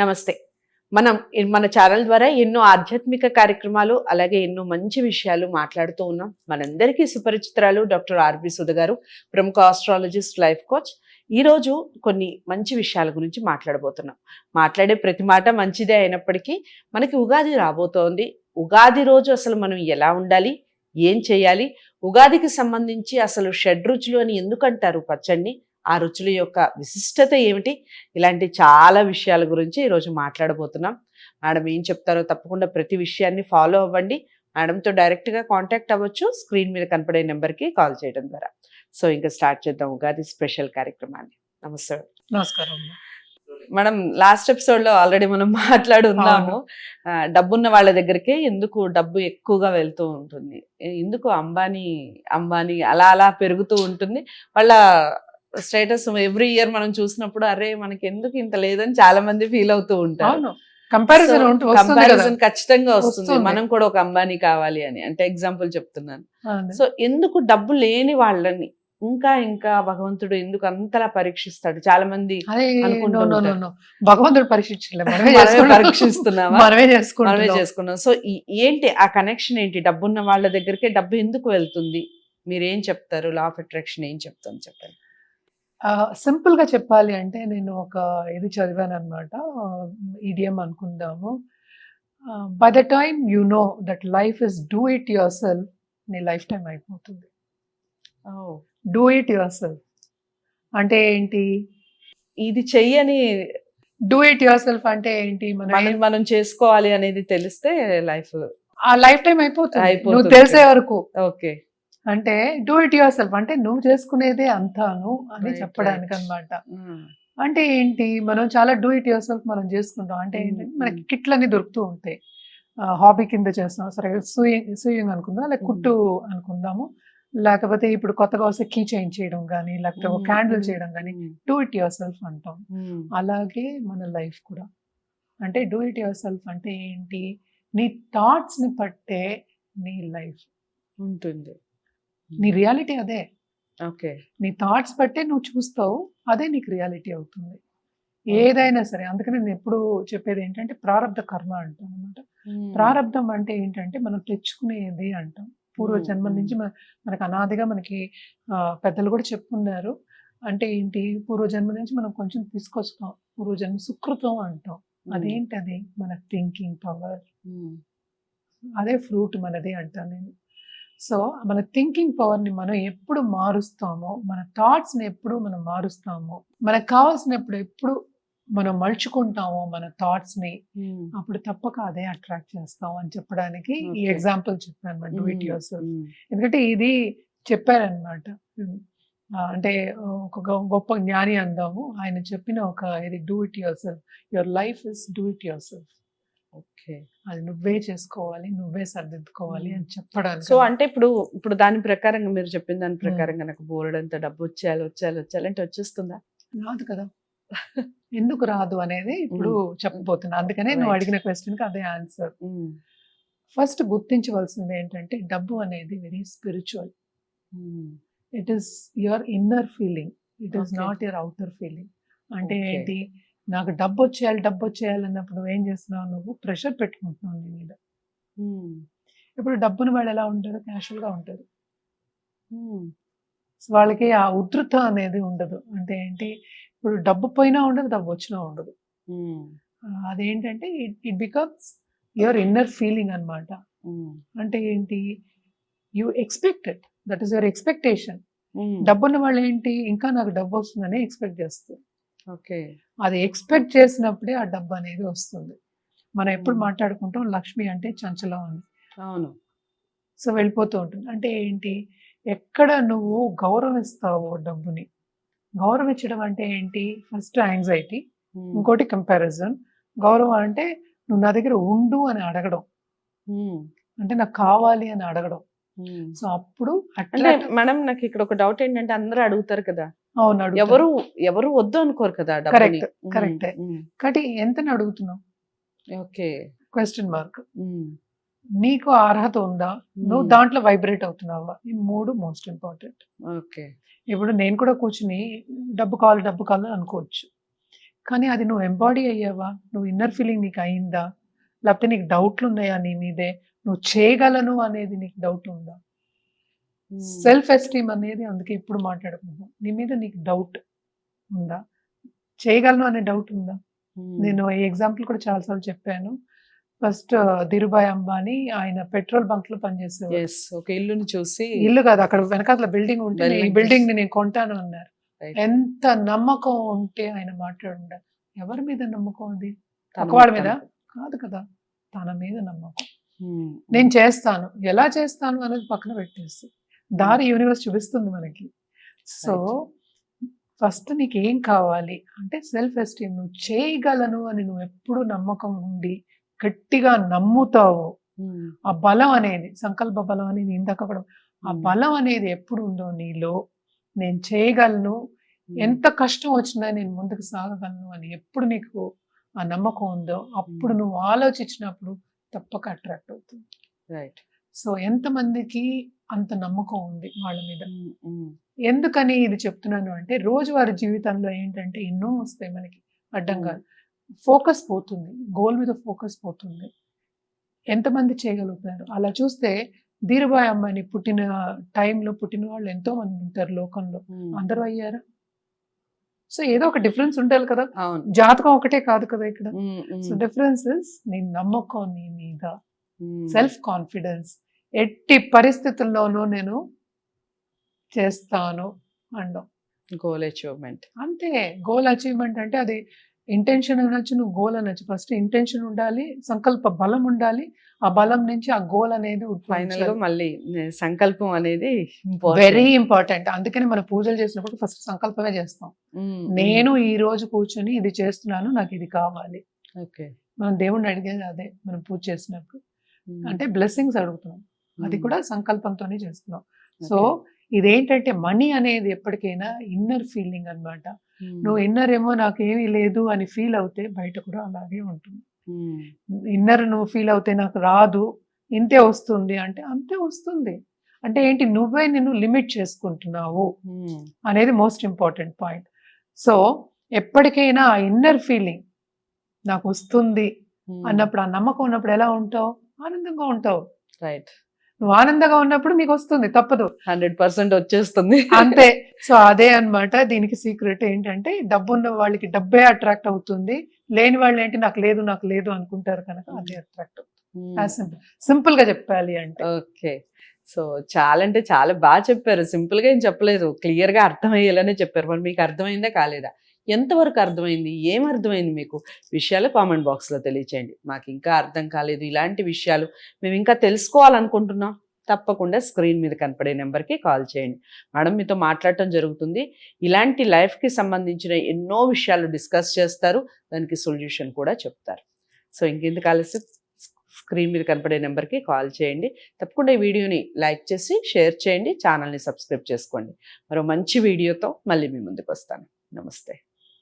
నమస్తే. మనం మన ఛానల్ ద్వారా ఎన్నో ఆధ్యాత్మిక కార్యక్రమాలు అలాగే ఎన్నో మంచి విషయాలు మాట్లాడుతూ ఉన్నాం. మనందరికీ సుపరిచితురాలు డాక్టర్ ఆర్బి సుధ గారు ప్రముఖ ఆస్ట్రాలజిస్ట్ లైఫ్ కోచ్. ఈరోజు కొన్ని మంచి విషయాల గురించి మాట్లాడబోతున్నాం. మాట్లాడే ప్రతి మాట మంచిదే అయినప్పటికీ మనకి ఉగాది రాబోతోంది. ఉగాది రోజు అసలు మనం ఎలా ఉండాలి? ఏం చేయాలి? ఉగాదికి సంబంధించి అసలు షడ్రుచులు అని ఎందుకంటారు? పచ్చడిని ఆ రుచుల యొక్క విశిష్టత ఏమిటి? ఇలాంటి చాలా విషయాల గురించి ఈరోజు మాట్లాడబోతున్నాం. మేడం ఏం చెప్తారో తప్పకుండా ప్రతి విషయాన్ని ఫాలో అవ్వండి. మేడంతో డైరెక్ట్గా కాంటాక్ట్ అవ్వచ్చు. స్క్రీన్ మీద కనపడే నెంబర్కి కాల్ చేయడం ద్వారా. సో ఇంకా స్టార్ట్ చేద్దాం ఉగాది స్పెషల్ కార్యక్రమాన్ని. నమస్తే నమస్కారం. మేడం లాస్ట్ ఎపిసోడ్లో ఆల్రెడీ మనం మాట్లాడి ఉన్నాము ఆ, డబ్బున్న వాళ్ళ దగ్గరికి ఎందుకు డబ్బు ఎక్కువగా వెళ్తూ ఉంటుంది? ఎందుకు అంబానీ అంబానీ అలా అలా పెరుగుతూ ఉంటుంది? వాళ్ళ స్టేటస్ ఎవ్రీ ఇయర్ మనం చూసినప్పుడు అరే మనకి ఎందుకు ఇంత లేదని చాలా మంది ఫీల్ అవుతూ ఉంటారు. కంపారిజన్ కంపారిజన్ ఖచ్చితంగా వస్తుంది. మనం కూడా ఒక అంబానీ కావాలి అని. అంటే ఎగ్జాంపుల్ చెప్తున్నాను. సో ఎందుకు డబ్బు లేని వాళ్ళని ఇంకా ఇంకా భగవంతుడు ఎందుకు అంతలా పరీక్షిస్తాడు? చాలా మంది. భగవంతుడు పరీక్షించలే. మనమే మనమే చేసుకుంటున్నాం. పరీక్షిస్తున్నామా? మనమే మనమే చేసుకుంటున్నాం. చేసుకున్నాం. సో ఏంటి ఆ కనెక్షన్ ఏంటి? డబ్బున్న వాళ్ళ దగ్గరికి డబ్బు ఎందుకు వెళ్తుంది? మీరు ఏం చెప్తారు? లా ఆఫ్ అట్రాక్షన్ ఏం చెప్తాను చెప్పండి. సింపుల్గా చెప్పాలి అంటే నేను ఒక ఇది చదివాను అనమాట ఈడియం అనుకుందాము. By the time you know that life is do it yourself నీ లైఫ్ టైం అయిపోతుంది. డూ ఇట్ యువర్ సెల్ఫ్ అంటే ఏంటి? ఇది చెయ్యని డూ ఇట్ యువర్ సెల్ఫ్ అంటే ఏంటి? మనం మనం చేసుకోవాలి అనేది తెలిస్తే లైఫ్ ఆ లైఫ్ టైం అయిపోతుంది. అయిపోతుంది. నువ్వు తెలిసే వరకు. ఓకే. అంటే డూ ఇట్ యువర్ సెల్ఫ్ అంటే నువ్వు చేసుకునేదే అంతాను అని చెప్పడానికి right. అన్నమాట. అంటే ఏంటి? మనం చాలా డూ ఇట్ యువర్ సెల్ఫ్ మనం చేసుకుంటాం. అంటే ఏంటంటే Mm, మనకి కిట్లన్నీ దొరుకుతూ ఉంటాయి. హాబీ కింద చేస్తాం సరే సూయింగ్ సూయింగ్ అనుకుందాం లేక Mm. కుట్టు అనుకుందాము. లేకపోతే ఇప్పుడు కొత్తగా వస్తే కీ చేంజ్ చేయడం కానీ లేకపోతే ఒక క్యాండిల్ చేయడం కానీ డూ ఇట్ యువర్ సెల్ఫ్ అంటాం. అలాగే మన లైఫ్ కూడా. అంటే డూ ఇట్ యువర్ సెల్ఫ్ అంటే ఏంటి? నీ థాట్స్ని పట్టే నీ లైఫ్ ఉంటుంది. నీ రియాలిటీ అదే. ఓకే. నీ థాట్స్ బట్టే నువ్వు చూస్తావు అదే నీకు రియాలిటీ అవుతుంది. ఏదైనా సరే అందుకని నేను ఎప్పుడు చెప్పేది ఏంటంటే ప్రారంధ కర్మ అంటాం అనమాట ప్రారంధం అంటే ఏంటంటే మనం తెచ్చుకునేది అంటాం. పూర్వ జన్మ hmm. నుంచి మన- మనకు అనాదిగా మనకి పెద్దలు కూడా చెప్పుకున్నారు అంటే ఏంటి? పూర్వ జన్మ నుంచి మనం కొంచెం తీసుకొస్తాం. పూర్వ జన్మ సుకృతం అంటాం. అదేంటి అది మన థింకింగ్ పవర్ అదే ఫ్రూట్ మనది అంటాను నేను. సో మన థింకింగ్ పవర్ని మనం ఎప్పుడు మారుస్తామో మన థాట్స్ని ఎప్పుడు మనం మారుస్తామో మనకు కావాల్సినప్పుడు ఎప్పుడు మనం మలుచుకుంటామో మన థాట్స్ని అప్పుడు తప్పక అదే అట్రాక్ట్ చేస్తాం అని చెప్పడానికి ఈ. ఎగ్జాంపుల్ చెప్పాను డూ ఇట్ యువర్ సెల్ఫ్ ఎందుకంటే ఇది చెప్పారనమాట అంటే ఒక గొప్ప జ్ఞాని అందాము. ఆయన చెప్పిన ఒక ఇది do it yourself your life is do it yourself okay. అది నువ్వే చేసుకోవాలి నువ్వే సర్దిద్దుకోవాలి అని చెప్పడానికి సో అంటే ఇప్పుడు ఇప్పుడు దాని ప్రకారంగా మీరు చెప్పిన దాని ప్రకారంగా నాకు బోర్డు అంత డబ్బు వచ్చేయాలి వచ్చేయాలి వచ్చేయాలి అంటే వచ్చేస్తుందా? రాదు కదా. ఎందుకు రాదు అనేది ఇప్పుడు చెప్పబోతున్నా. అందుకనే నువ్వు. అడిగిన క్వశ్చన్కి అదే ఆన్సర్. ఫస్ట్ గుర్తించవలసింది ఏంటంటే డబ్బు అనేది very spiritual. It is your inner feeling it is. Not your outer feeling అంటే. ఏంటి? నాకు డబ్బు వచ్చేయాలి డబ్బు వచ్చేయాలి అన్నప్పుడు నువ్వు ఏం చేస్తున్నావు? నువ్వు ప్రెషర్ పెట్టుకుంటున్నావు నీ మీద. ఇప్పుడు డబ్బును వాళ్ళు ఎలా ఉంటారు? క్యాషువల్గా ఉంటారు వాళ్ళకి ఆ ఉధృత అనేది ఉండదు. అంటే ఏంటి? ఇప్పుడు డబ్బు పోయినా ఉండదు డబ్బు వచ్చినా ఉండదు. అదేంటంటే it it becomes your inner feeling అన్నమాట. అంటే ఏంటి? You expected that is your expectation. డబ్బున్న వాళ్ళు ఏంటి? ఇంకా నాకు డబ్బు వస్తుందని ఎక్స్పెక్ట్ చేస్తారు. ఓకే. అది ఎక్స్పెక్ట్ చేసినప్పుడే ఆ డబ్బు అనేది వస్తుంది. మనం ఎప్పుడు. మాట్లాడుకుంటాం లక్ష్మి అంటే చంచలం అని అవును. సో వెళ్ళిపోతూ ఉంటుంది. అంటే ఏంటి? ఎక్కడ నువ్వు గౌరవిస్తావో డబ్బుని. గౌరవించడం అంటే ఏంటి? ఫస్ట్ యాంగ్జైటీ ఇంకోటి కంపారిజన్ గౌరవం అంటే నువ్వు నా దగ్గర ఉండు అని అడగడం. అంటే నాకు కావాలి అని అడగడం. సో అప్పుడు అంటే attract- మేడం నాకు ఇక్కడ ఒక డౌట్ ఏంటంటే అందరూ అడుగుతారు కదా. ఎవరు ఎవరు వద్దు అనుకోరు కదా correct. కాబట్టి ఎంతని అడుగుతున్నావు? ఓకే. క్వశ్చన్ మార్క్ నీకు అర్హత ఉందా? నువ్వు. దాంట్లో వైబ్రేట్ అవుతున్నావా? ఈ మూడు మోస్ట్ ఇంపార్టెంట్ ఓకే. ఇప్పుడు నేను కూడా కూర్చుని డబ్బు కావాలి డబ్బు కావాలి అనుకోవచ్చు. కానీ అది నువ్వు ఎంబాడీ అయ్యావా? నువ్వు ఇన్నర్ ఫీలింగ్ నీకు అయిందా? లేకపోతే నీకు డౌట్లు ఉన్నాయా నీ మీదే? నువ్వు చేయగలను అనేది నీకు డౌట్ ఉందా? సెల్ఫ్ ఎస్టీమ్ అనేది అందుకే ఇప్పుడు మాట్లాడుకుందాం నీ మీద నీకు డౌట్ ఉందా? చేయగలను అనే డౌట్ ఉందా? నేను ఈ ఎగ్జాంపుల్ కూడా చాలాసార్లు చెప్పాను. ఫస్ట్ ధీరుభాయ్ అంబానీ ఆయన పెట్రోల్ బంక్లో పనిచేసేవారు ఒక ఇల్లుని చూసి ఇల్లు కాదు అక్కడ వెనకాల బిల్డింగ్ ఉంటే ఈ బిల్డింగ్ని నేను కొంటాను అన్నారు. ఎంత నమ్మకం ఉంటే ఆయన మాట్లాడుండారు ఎవరి మీద నమ్మకం అది? ఒకవాడి మీద. కాదు కదా తన మీద నమ్మకం. ఉమ్, నేను చేస్తాను. ఎలా చేస్తాను అనేది పక్కన పెట్టేసి. దారి యూనివర్స్ చూపిస్తుంది మనకి. సో ఫస్ట్ నీకు ఏం కావాలి? అంటే సెల్ఫ్ ఎస్టీమ్ నువ్వు చేయగలను అని నువ్వు ఎప్పుడు నమ్మకం ఉండి గట్టిగా నమ్ముతావు. ఉమ్, ఆ బలం అనేది సంకల్ప బలం అని నేను ఇందాక కూడా ఆ ఉమ్, బలం అనేది ఎప్పుడు ఉందో నీలో. నేను చేయగలను. ఉమ్, ఎంత కష్టం వచ్చినా నేను ముందుకు సాగగలను అని ఎప్పుడు నీకు ఆ నమ్మకం ఉందో అప్పుడు Hmm. నువ్వు ఆలోచించినప్పుడు తప్పక అట్రాక్ట్ అవుతుంది రైట్ సో ఎంతమందికి అంత నమ్మకం ఉంది వాళ్ళ మీద. ఎందుకని ఇది చెప్తున్నాను అంటే రోజువారీ జీవితంలో ఏంటంటే ఎన్నో వస్తాయి మనకి అడ్డంగా. ఫోకస్ పోతుంది గోల్ మీద ఫోకస్ పోతుంది. ఎంతమంది చేయగలుగుతారు అలా చూస్తే ధీరుభాయ్ అమ్మాయిని పుట్టిన టైంలో పుట్టిన వాళ్ళు ఎంతో మంది ఉంటారు లోకంలో. అందరూ అయ్యారా? సో ఏదో ఒక డిఫరెన్స్ ఉండాలి కదా. జాతకం ఒకటే కాదు కదా ఇక్కడ. సో డిఫరెన్సెస్ నీ నమ్మకం నీ మీద. సెల్ఫ్ కాన్ఫిడెన్స్ ఎట్టి పరిస్థితుల్లోనూ నేను చేస్తాను అండం. గోల్ అచీవ్మెంట్ అంతే గోల్ అచీవ్మెంట్ అంటే అది ఇంటెన్షన్ అనొచ్చు నువ్వు గోల్ అనొచ్చు. ఫస్ట్ ఇంటెన్షన్ ఉండాలి సంకల్ప బలం ఉండాలి. ఆ బలం నుంచి ఆ గోల్ అనేది ఫైనల్ మళ్ళీ సంకల్పం అనేది వెరీ ఇంపార్టెంట్ అందుకని మనం పూజలు చేసినప్పుడు ఫస్ట్ సంకల్పమే చేస్తాం. నేను ఈ రోజు కూర్చొని ఇది చేస్తున్నాను నాకు ఇది కావాలి. ఓకే మనం దేవుణ్ణి అడిగేది అదే మనం పూజ చేసినప్పుడు. అంటే బ్లెస్సింగ్స్ అడుగుతున్నాం. అది కూడా సంకల్పంతోనే చేస్తున్నాం. సో ఇదేంటంటే మనీ అనేది ఎప్పటికైనా ఇన్నర్ ఫీలింగ్ అన్నమాట. నువ్వు ఇన్నర్ ఏమో నాకు ఏమీ లేదు అని ఫీల్ అవుతే బయట కూడా అలాగే ఉంటుంది. ఇన్నర్ నువ్వు ఫీల్ అవుతే నాకు రాదు ఇంతే వస్తుంది అంటే అంతే వస్తుంది. అంటే ఏంటి నువ్వే నిన్ను లిమిట్ చేసుకుంటున్నావు అనేది మోస్ట్ ఇంపార్టెంట్ పాయింట్. సో ఎప్పటికైనా ఆ ఇన్నర్ ఫీలింగ్ నాకు వస్తుంది అన్నప్పుడు ఆ నమ్మకం ఉన్నప్పుడు ఎలా ఉంటావు? ఆనందంగా ఉంటావు. రైట్. నువ్వు ఆనందంగా ఉన్నప్పుడు నీకు వస్తుంది తప్పదు. హండ్రెడ్ పర్సెంట్ వచ్చేస్తుంది. అంతే. సో అదే అన్నమాట. దీనికి సీక్రెట్ ఏంటంటే డబ్బు ఉన్న వాళ్ళకి డబ్బే అట్రాక్ట్ అవుతుంది. లేని వాళ్ళు ఏంటి నాకు లేదు నాకు లేదు అనుకుంటారు కనుక అదే అట్రాక్ట్ అవుతుంది. సింపుల్గా చెప్పాలి అంటే. ఓకే. సో చాలా అంటే చాలా బాగా చెప్పారు. సింపుల్గా ఏం చెప్పలేదు. క్లియర్గా అర్థమయ్యేలానే చెప్పారు. మరి మీకు అర్థమైందా కాలేదా? ఎంతవరకు అర్థమైంది? ఏం అర్థమైంది మీకు? విషయాలు కామెంట్ బాక్స్లో తెలియచేయండి. మాకు ఇంకా అర్థం కాలేదు ఇలాంటి విషయాలు. మేము ఇంకా తెలుసుకోవాలనుకుంటున్నాం. తప్పకుండా స్క్రీన్ మీద కనపడే నెంబర్కి కాల్ చేయండి. మేడం మీతో మాట్లాడటం జరుగుతుంది. ఇలాంటి లైఫ్కి సంబంధించిన ఎన్నో విషయాలు డిస్కస్ చేస్తారు. దానికి సొల్యూషన్ కూడా చెప్తారు. సో ఇంకెందుకు ఆలస్యం? స్క్రీన్ మీద కనపడే నెంబర్కి కాల్ చేయండి. తప్పకుండా ఈ వీడియోని లైక్ చేసి షేర్ చేయండి. ఛానల్ని సబ్స్క్రైబ్ చేసుకోండి. మరో మంచి వీడియోతో మళ్ళీ మీ ముందుకు వస్తాను. నమస్తే.